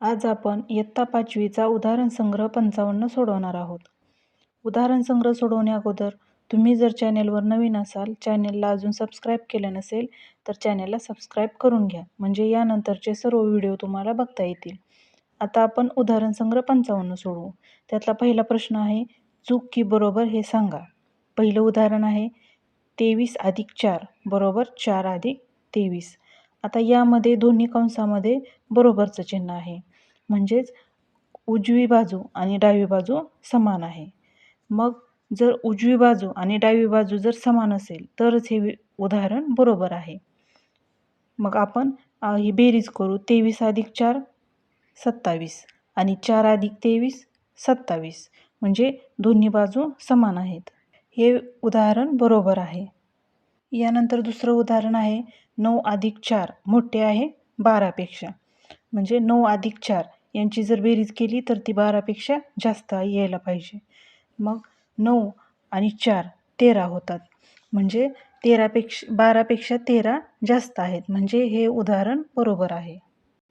आज आपण इयत्ता पाचवीचा उदाहरण संग्रह पंचावन्न सोडवणार आहोत. उदाहरण संग्रह सोडवण्या अगोदर तुम्ही जर चॅनेलवर नवीन असाल चॅनेलला अजून सबस्क्राईब केलं नसेल तर चॅनेलला सबस्क्राईब करून घ्या. म्हणजे यानंतरचे सर्व व्हिडिओ तुम्हाला बघता येतील. आता आपण उदाहरण संग्रह पंचावन्न सोडवू. त्यातला पहिला प्रश्न आहे चूक की बरोबर हे सांगा. पहिलं उदाहरण आहे तेवीस अधिक चार बरोबर चार अधिक तेवीस. आता यामध्ये दोन्ही कंसामध्ये बरोबरचं चिन्ह आहे. म्हणजेच उजवी बाजू आणि डावी बाजू समान आहे. मग जर उजवी बाजू आणि डावी बाजू जर समान असेल तरच हे वि- उदाहरण बरोबर आहे. मग आपण ही बेरीज करू. तेवीस अधिक चार सत्तावीस. आणि चार अधिक तेवीस सत्तावीस. म्हणजे दोन्ही बाजू समान आहेत. हे उदाहरण बरोबर आहे. यानंतर दुसरं उदाहरण आहे. नऊ अधिक चार मोठे आहे बारापेक्षा. म्हणजे नऊ अधिक चार. यांची जर बेरीज केली तर ती बारापेक्षा जास्त यायला पाहिजे. मग नऊ आणि चार तेरा होतात. म्हणजे तेरापेक्षा बारापेक्षा तेरा जास्त आहेत. म्हणजे हे उदाहरण बरोबर आहे.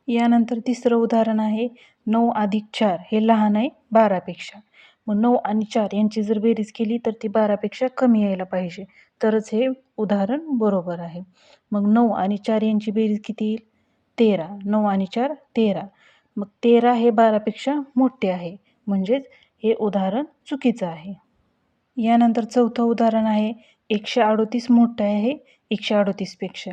यानंतर तिसरं उदाहरण आहे नऊ अधिक चार हे लहान आहे बारापेक्षा. मग नऊ आणि चार यांची जर बेरीज केली तर ती बारापेक्षा कमी यायला पाहिजे. तरच हे उदाहरण बरोबर आहे. मग नऊ आणि चार यांची बेरीज किती येईल? तेरा. नऊ आणि चार तेरा. मग तेरा हे बारापेक्षा मोठे आहे. म्हणजेच हे उदाहरण चुकीचं आहे. यानंतर चौथं उदाहरण आहे. एकशे अडोतीस मोठं आहे. एकशे अडोतीसपेक्षा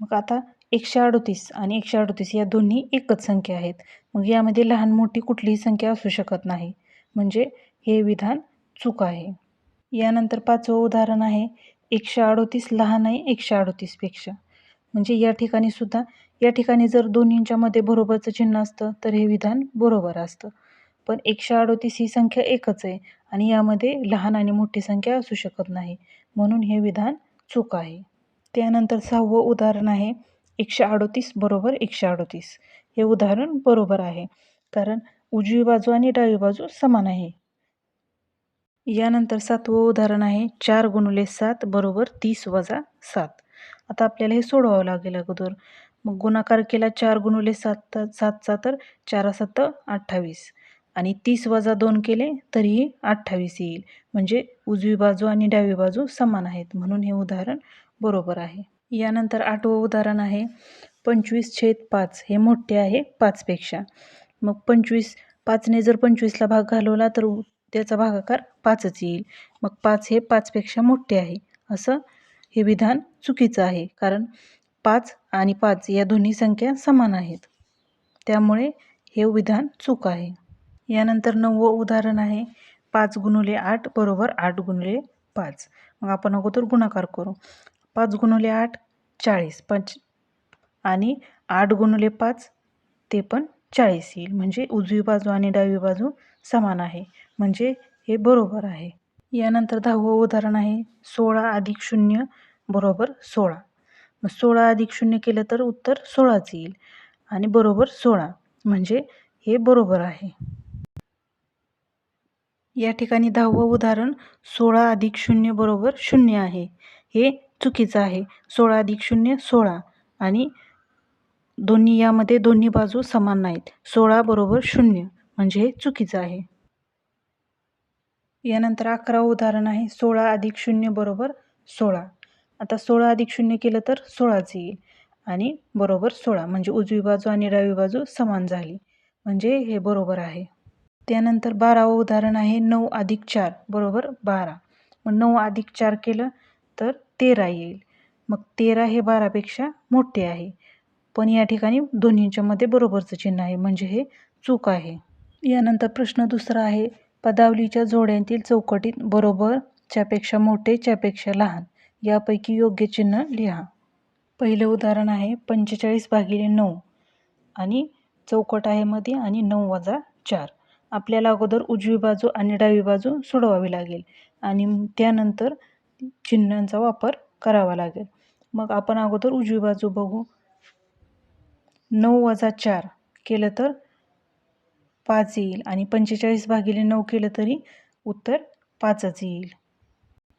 मग आता एकशे अडोतीस आणि एकशे अडोतीस या दोन्ही एकच संख्या आहेत. मग यामध्ये लहान मोठी कुठलीही संख्या असू शकत नाही. म्हणजे हे विधान चूक आहे. यानंतर पाचवं उदाहरण आहे. एकशे अडोतीस लहान आहे. एकशे अडोतीसपेक्षा म्हणजे या ठिकाणी सुद्धा या ठिकाणी जर दोन्हींच्यामध्ये बरोबरचं चिन्ह असतं तर हे विधान बरोबर असतं. पण एकशे अडोतीस ही संख्या एकच आहे आणि यामध्ये लहान आणि मोठी संख्या असू शकत नाही. म्हणून हे विधान चूक आहे. त्यानंतर सहावं उदाहरण आहे एकशे अडोतीस बरोबर एकशे अडोतीस. हे उदाहरण बरोबर आहे कारण उजवी बाजू आणि डावी बाजू समान आहे. यानंतर सातवं उदाहरण आहे चार गुणुले सात बरोबर तीस वजा सात. आता आपल्याला हे सोडवावं लागेल अगोदर. मग गुणाकार केला चार गुणुले सात सातचा तर चार सात अठ्ठावीस. आणि तीस वजा दोन केले तरीही अठ्ठावीस येईल. म्हणजे उजवी बाजू आणि डावी बाजू समान आहेत. म्हणून हे उदाहरण बरोबर आहे. यानंतर आठवं उदाहरण आहे. पंचवीस छेद पाच हे मोठे आहे पाचपेक्षा मग पंचवीस पाचने जर पंचवीसला भाग घालवला तर त्याचा भागाकार पाचच येईल. मग पाच हे पाचपेक्षा मोठे आहे. असं हे विधान चुकीचं आहे. कारण पाच आणि पाच या दोन्ही संख्या समान आहेत. त्यामुळे हे विधान चूक आहे. यानंतर नववं उदाहरण आहे. पाच गुणुले आठ बरोबर आठ गुणुले पाच. मग आपण अगोदर गुणाकार करू. पाच गुणुले आठ चाळीस. पंच आणि आठ गुणुले पाच ते पण चाळीस येईल. म्हणजे उजवी बाजू आणि डावी बाजू समान आहे. म्हणजे हे बरोबर आहे. यानंतर दहावं उदाहरण आहे. सोळा अधिक शून्य बरोबर सोळा. मग सोळा अधिक शून्य केलं तर उत्तर सोळाच येईल. आणि बरोबर सोळा म्हणजे हे बरोबर आहे. या ठिकाणी दहावं उदाहरण सोळा अधिक शून्य बरोबर शून्य आहे. हे चुकीचं आहे. सोळा अधिक शून्य सोळा. आणि दोन्ही यामध्ये दोन्ही बाजू समान नाहीत. सोळा बरोबर शून्य म्हणजे हे चुकीचं आहे. यानंतर अकरावं उदाहरण आहे. सोळा अधिक शून्य बरोबर सोळा. आता सोळा अधिक शून्य केलं तर सोळाच येईल. आणि बरोबर सोळा म्हणजे उजवी बाजू आणि डावी बाजू समान झाली. म्हणजे हे बरोबर आहे. त्यानंतर बारावं उदाहरण आहे नऊ अधिक चार बरोबर बारा. मग नऊ अधिक चार केलं तर तेरा येईल. मग तेरा हे बारापेक्षा मोठे आहे. पण या ठिकाणी दोन्हींच्यामध्ये बरोबरचं चिन्ह आहे म्हणजे हे चूक आहे. यानंतर प्रश्न दुसरा आहे. पदावलीच्या जोड्यांतील चौकटीत बरोबर च्यापेक्षा मोठे च्यापेक्षा लहान. यापैकी योग्य चिन्ह लिहा. पहिलं उदाहरण आहे पंचेचाळीस भागिले नऊ आणि चौकट आहे मध्ये आणि नऊ वजा चार. आपल्याला अगोदर उजवी बाजू आणि डावी बाजू सोडवावी लागेल आणि त्यानंतर चिन्हांचा वापर करावा लागेल. मग आपण अगोदर उजवी बाजू बघू. नऊ वजा चार केलं तर पाच येईल आणि पंचेचाळीस भागिले नऊ केलं तरी उत्तर पाचच येईल.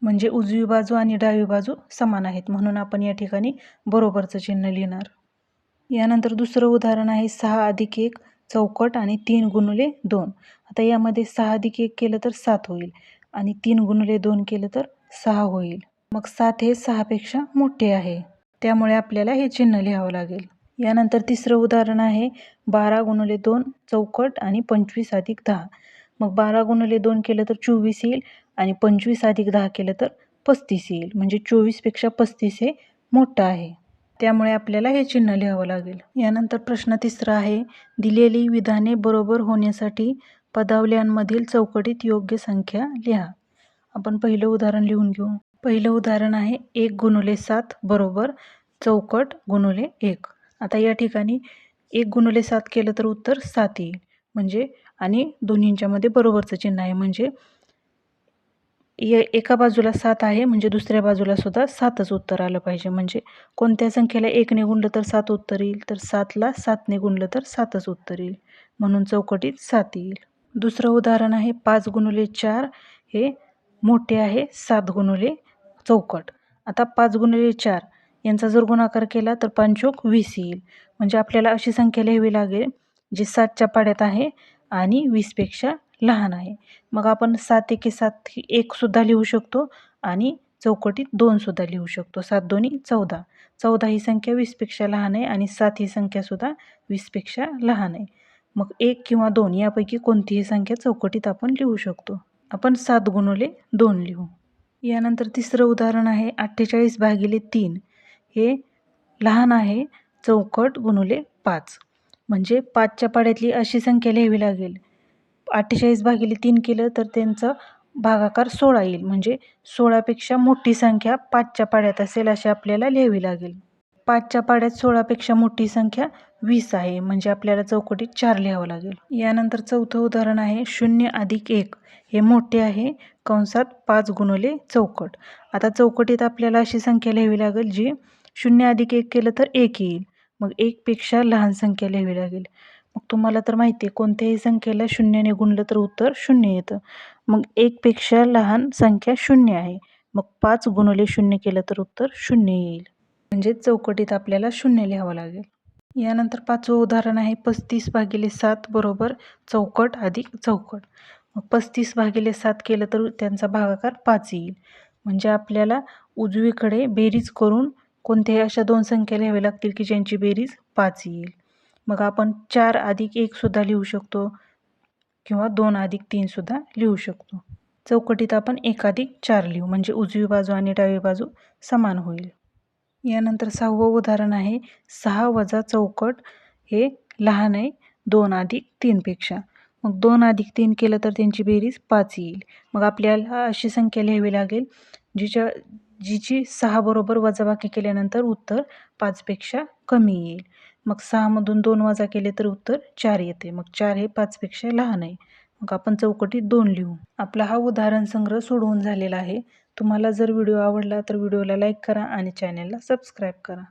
म्हणजे उजवी बाजू आणि डावी बाजू समान आहेत. म्हणून आपण या ठिकाणी बरोबरचं चिन्ह लिहिणार. यानंतर दुसरं उदाहरण आहे सहा अधिक एक चौकट आणि तीन गुणुले दोन. आता यामध्ये सहा अधिक एक केलं तर सात होईल आणि तीन गुणुले दोन केलं तर सहा होईल. मग सात हे सहापेक्षा मोठे आहे. त्यामुळे आपल्याला हे चिन्ह लिहावं लागेल. यानंतर तिसरं उदाहरण आहे बारा गुणुले दोन चौकट आणि पंचवीस अधिक दहा. मग बारा गुणुले दोन केलं तर चोवीस येईल. आणि पंचवीस अधिक दहा केलं तर पस्तीस येईल. म्हणजे चोवीसपेक्षा पस्तीस हे मोठं आहे. त्यामुळे आपल्याला हे चिन्ह लिहावं लागेल. यानंतर प्रश्न तिसरा आहे. दिलेली विधाने बरोबर होण्यासाठी पदावल्यांमधील चौकटीत योग्य संख्या लिहा. आपण पहिलं उदाहरण लिहून घेऊ. पहिलं उदाहरण आहे एक गुणुले सात बरोबर चौकट गुणुले एक. आता या ठिकाणी एक गुणुले सात केलं तर उत्तर सात येईल. म्हणजे आणि दोन्हींच्यामध्ये बरोबरचं चिन्ह आहे. म्हणजे एका बाजूला सात आहे म्हणजे दुसऱ्या बाजूला सुद्धा सातच उत्तर आलं पाहिजे. म्हणजे कोणत्या संख्येला एकने गुणलं तर सात उत्तर येईल तर सातला सातने गुणलं तर सातच उत्तर येईल. म्हणून चौकटीत सात येईल. दुसरं उदाहरण आहे पाच गुणुले चार हे मोठे आहे सात गुणुले चौकट. आता पाच गुणुले चार यांचा जर गुणाकार केला तर पंचोक वीस येईल. म्हणजे आपल्याला अशी संख्या लिहावी लागेल जी सातच्या पाड्यात आहे आणि वीसपेक्षा लहान आहे. मग आपण सात एके सात एकसुद्धा लिहू शकतो आणि चौकटीत दोनसुद्धा लिहू शकतो. सात दोन्ही चौदा. चौदा ही संख्या वीसपेक्षा लहान आहे आणि सात ही संख्यासुद्धा वीसपेक्षा लहान आहे. मग एक किंवा दोन यापैकी कोणतीही संख्या चौकटीत आपण लिहू शकतो? आपण सात गुणवले दोन लिहू. यानंतर तिसरं उदाहरण आहे अठ्ठेचाळीस भागिले तीन. हे लहान आहे चौकट गुणवले पाच. म्हणजे पाचच्या पाड्यातली अशी संख्या लिहावी लागेल. अठ्ठेचाळीस भागिले तीन केलं तर त्यांचा भागाकार सोळा येईल. म्हणजे सोळापेक्षा मोठी संख्या पाचच्या पाड्यात असेल अशी आपल्याला लिहावी लागेल. पाचच्या पाड्यात सोळापेक्षा मोठी संख्या वीस आहे. म्हणजे आपल्याला चौकटीत चार लिहावं लागेल. यानंतर चौथं उदाहरण आहे शून्य अधिक एक. हे मोठे आहे. कंसात पाच गुणवले चौकट. आता चौकटीत आपल्याला अशी संख्या लिहावी लागेल जी शून्य अधिक एक केलं तर एक येईल. मग एकपेक्षा लहान संख्या लिहावी लागेल. मग तुम्हाला तर माहिती आहे कोणत्याही संख्येला शून्याने गुणलं तर उत्तर शून्य येतं. मग एकपेक्षा लहान संख्या शून्य आहे. मग पाच गुणले शून्य केलं तर उत्तर शून्य येईल. म्हणजे चौकटीत आपल्याला शून्य लिहावं लागेल. यानंतर पाचवं उदाहरण आहे पस्तीस भागिले सात बरोबर चौकट अधिक चौकट. मग पस्तीस भागिले सात केलं तर त्यांचा भागाकार पाच येईल. म्हणजे आपल्याला उजवीकडे बेरीज करून कोणत्याही अशा दोन संख्या लिहाव्या लागतील की ज्यांची बेरीज पाच येईल. मग आपण चार अधिक एकसुद्धा लिहू शकतो किंवा दोन अधिक तीनसुद्धा लिहू शकतो. चौकटीत आपण एक अधिक चार लिहू म्हणजे उजवी बाजू आणि डावी बाजू समान होईल. यानंतर सहावं उदाहरण आहे सहा वजा चौकट हे लहान आहे दोन अधिक तीनपेक्षा मग दोन अधिक तीन केलं तर त्यांची बेरीज पाच येईल. मग आपल्याला अशी संख्या लिहावी लागेल जिच्या जीची सहाबरोबर वजाबाकी केल्यानंतर उत्तर पाचपेक्षा कमी येईल. मग सहामधून दोन वजा केले तर उत्तर चार येते. मग चार हे पाचपेक्षा लहान आहे. मग आपण चौकटीत दोन लिहू. आपला हा उदाहरण संग्रह सोडवून झालेला आहे. तुम्हाला जर व्हिडिओ आवडला तर व्हिडिओला लाईक करा आणि चॅनलला सबस्क्राईब करा.